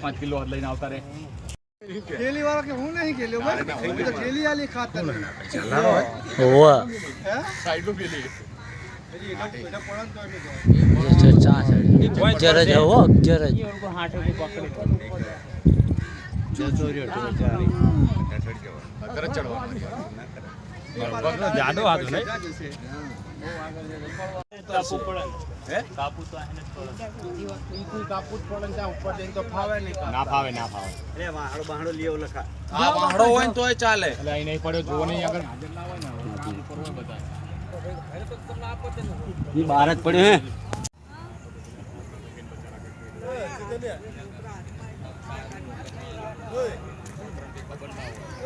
પાંચ કિલો લઈને આવતા રહે થેલી વાળો કે હું નહીં ખેલ્યો ભાઈ તો થેલી આલી ખાતર હોવા સાઈડનું પેલી અગિયાર જ હો અગિયાર જ તરત ચડવાનું જાડો હતો ના ફાવે ના ફાવે. વાહડો હોય ને તોય ચાલે. અહીં નહીં પડ્યો જોવો નહીં આગળ. હાજર ના હોય ને હવે કામ ઉપર હોય બધા એ બહાર જ પડ્યો હે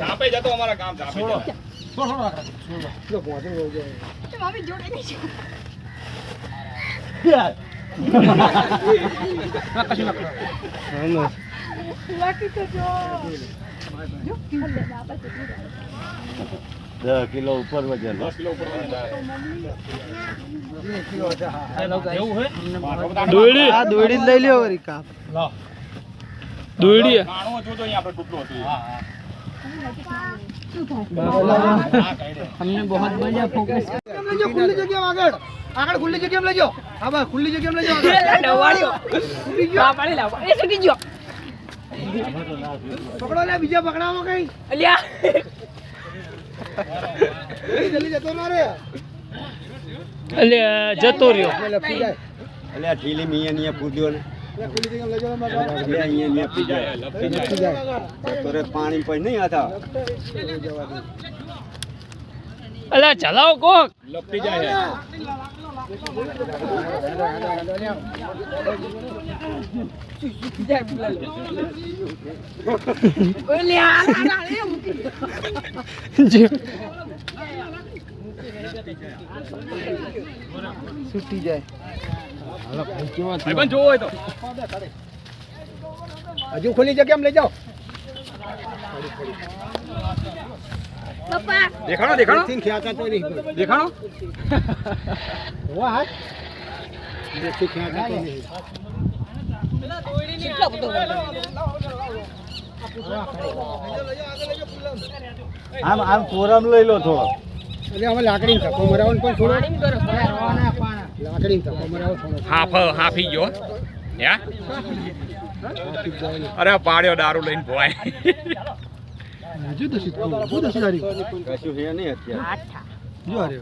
ચાપે જતો અમારા ગામ ચાપે જતો. મમ્મી જોડે નહીં છે બાકી તો જો. જો અલે બાબા તો દસ કિલો ઉપર વજન. દોડી દોડી લઈ લ્યો વરી કાપ. દોડી નાણું હતું તો અહીં આપણે ટૂંકલું હતું અમને બહુ મજા ફોકસ લેજો ખુલ્લી જગ્યા આગળ આગળ ખુલ્લી જગ્યા લેજો હા બસ ખુલ્લી જગ્યા લેજો પકડો લે બીજા પકડાવો કઈ અલ્યા જલ્દી જતો ના રે જતો રહ્યો. અલ્યા ઠીલી મિયા નિયા પૂજ્યો ને. પાણી પછી નહીં આતા અલા ચલાવો કોક. લપસી જાય છૂટી જાય. હજુ ખુલ્લી જગ્યામાં લઈ જાઓ. પપ્પા. દેખાણો દેખાણો. થી ખ્યાતા તો નહીં. દેખાણો. હાથ દેખી ખ્યાતા તો નહીં આમ આમ કોરમ લઈ લો થોડો. એટલે અમે લાકડી ધક્કો મરાવન પણ થોડો. લાકડી ધક્કો મરાવો થોડો. હાફ હાફી ગયો. હે અરે પાડ્યો દારૂ લઈને ભોય. હજુ દસી હજુ દસી તારી કશું હે નહીં અત્યારે. જો અરે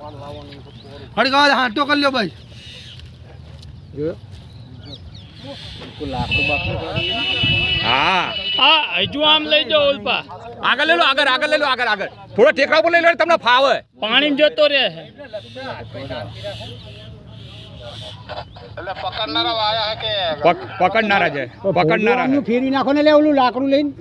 હડી ગાવા હાંટો કરી લ્યો ભાઈ. જો. લાકડું બાકડું હા. હા હજુ આમ લઈ જાઓ આગળ લઈ લો આગળ આગળ લઈ લો આગળ આગળ. થોડો ટેકરા ઉપર લઈ લો તમને ફાવે. પાણી જતો રહે છે. પકડનારા છે. પકડનારા ફેરી નાખો ને લે ઓલું લાકડું લઈને.